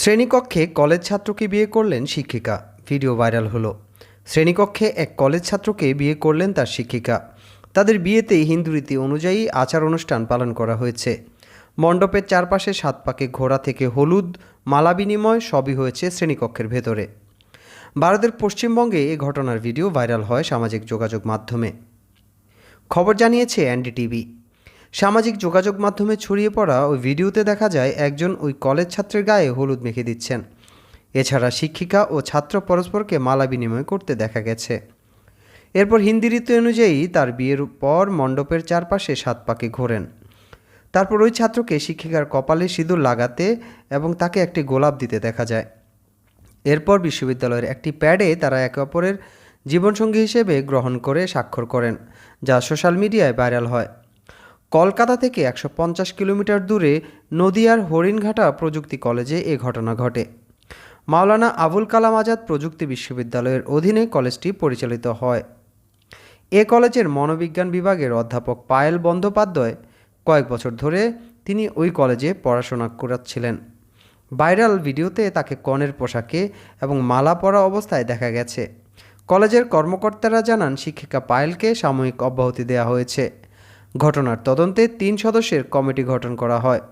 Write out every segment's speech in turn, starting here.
শ্রেণীকক্ষে কলেজ ছাত্রকে বিয়ে করলেন শিক্ষিকা। ভিডিও ভাইরাল হলো। শ্রেণীকক্ষে এক কলেজ ছাত্রকে বিয়ে করলেন তার শিক্ষিকা। তাদের বিয়েতে হিন্দু রীতি অনুযায়ী আচার অনুষ্ঠান পালন করা হয়েছে। মণ্ডপের চারপাশে সাত পাকে ঘোড়া থেকে হলুদ, মালা বিনিময় সবই হয়েছে শ্রেণীকক্ষের ভেতরে। ভারতের পশ্চিমবঙ্গে এ ঘটনার ভিডিও ভাইরাল হয় সামাজিক যোগাযোগ মাধ্যমে। খবর জানিয়েছে এনডিটিভি। সামাজিক যোগাযোগ মাধ্যমে ছড়িয়ে পড়া ওই ভিডিওতে দেখা যায় একজন ওই কলেজ ছাত্রের গায়ে হলুদ মেখে দিচ্ছেন। এছাড়া শিক্ষিকা ও ছাত্র পরস্পরকে মালা বিনিময় করতে দেখা গেছে। এরপর হিন্দি রীতি অনুযায়ী তার বিয়ের পর মণ্ডপের চারপাশে সাত পাকে ঘোরেন। তারপর ওই ছাত্রকে শিক্ষিকার কপালে সিঁদুর লাগাতে এবং তাকে একটি গোলাপ দিতে দেখা যায়। এরপর বিশ্ববিদ্যালয়ের একটি প্যাডে তারা একে অপরের জীবনসঙ্গী হিসেবে গ্রহণ করে স্বাক্ষর করেন, যা সোশ্যাল মিডিয়ায় ভাইরাল হয়। কলকাতা থেকে একশো পঞ্চাশ কিলোমিটার দূরে নদিয়ার হরিণঘাটা প্রযুক্তি কলেজে এ ঘটনা ঘটে। মাওলানা আবুল কালাম আজাদ প্রযুক্তি বিশ্ববিদ্যালয়ের অধীনে কলেজটি পরিচালিত হয়। এ কলেজের মনোবিজ্ঞান বিভাগের অধ্যাপক পায়েল বন্দ্যোপাধ্যায় কয়েক বছর ধরে তিনি ওই কলেজে পড়াশোনা করাচ্ছিলেন। ভাইরাল ভিডিওতে তাকে কনের পোশাকে এবং মালা পরা অবস্থায় দেখা গেছে। কলেজের কর্মকর্তারা জানান, শিক্ষিকা পায়েলকে সাময়িক অব্যাহতি দেওয়া হয়েছে। ঘটনার তদন্তে তিন সদস্যের কমিটি গঠন করা হয়।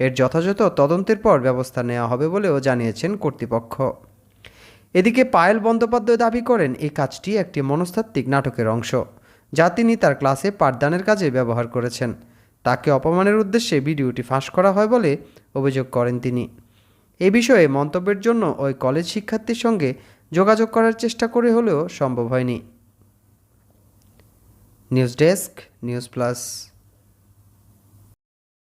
এর যথাযথ তদন্তের পর ব্যবস্থা নেওয়া হবে বলেও জানিয়েছেন কর্তৃপক্ষ। এদিকে পায়েল বন্দ্যোপাধ্যায় দাবি করেন, এই কাজটি একটি মনস্তাত্ত্বিক নাটকের অংশ, যা তিনি তার ক্লাসে পাঠদানের কাজে ব্যবহার করেছেন। তাকে অপমানের উদ্দেশ্যে ভিডিওটি ফাঁস করা হয় বলে অভিযোগ করেন তিনি। এ বিষয়ে মন্তব্যের জন্য ওই কলেজ শিক্ষার্থীর সঙ্গে যোগাযোগ করার চেষ্টা করে হলেও সম্ভব হয়নি। News desk news plus